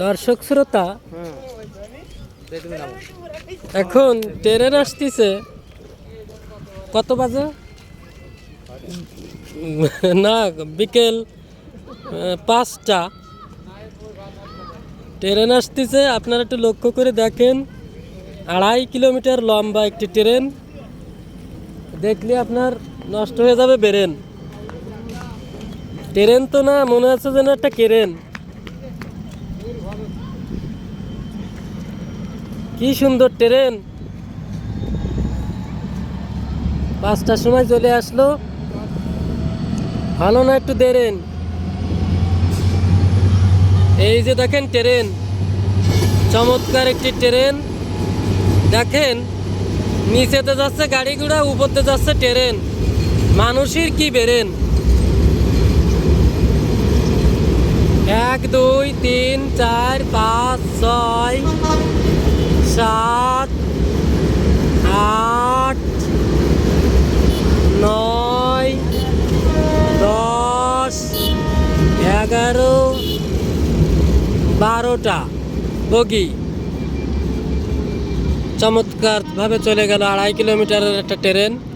দর্শক শ্রোতা, এখন ট্রেন আসতেছে, কত বাজে? না, বিকেল পাঁচটা। ট্রেন আসতেছে, আপনারা একটু লক্ষ্য করে দেখেন, আড়াই কিলোমিটার লম্বা একটি ট্রেন। দেখলে আপনার নষ্ট হয়ে যাবে বেরেন। ট্রেন তো না, মনে হচ্ছে যেন একটা কেরেন। কি সুন্দর ট্রেন। পাঁচটার সময় চলে আসলো। ভালো না একটু দেরেন। এই যে দেখেন ট্রেন। চমৎকার একটি ট্রেন। দেখেন, নিচেতে যাচ্ছে গাড়ি ঘোড়া, উপরতে যাচ্ছে ট্রেন। মানুষের কি বেরেন? এক, দুই, তিন, চার, পাঁচ ছয়, সাত, আট, নয়, দশ, এগারো, বারোটা। বগি। চমৎকার ভাবে চলে গেল আড়াই কিলোমিটারের একটা ট্রেন।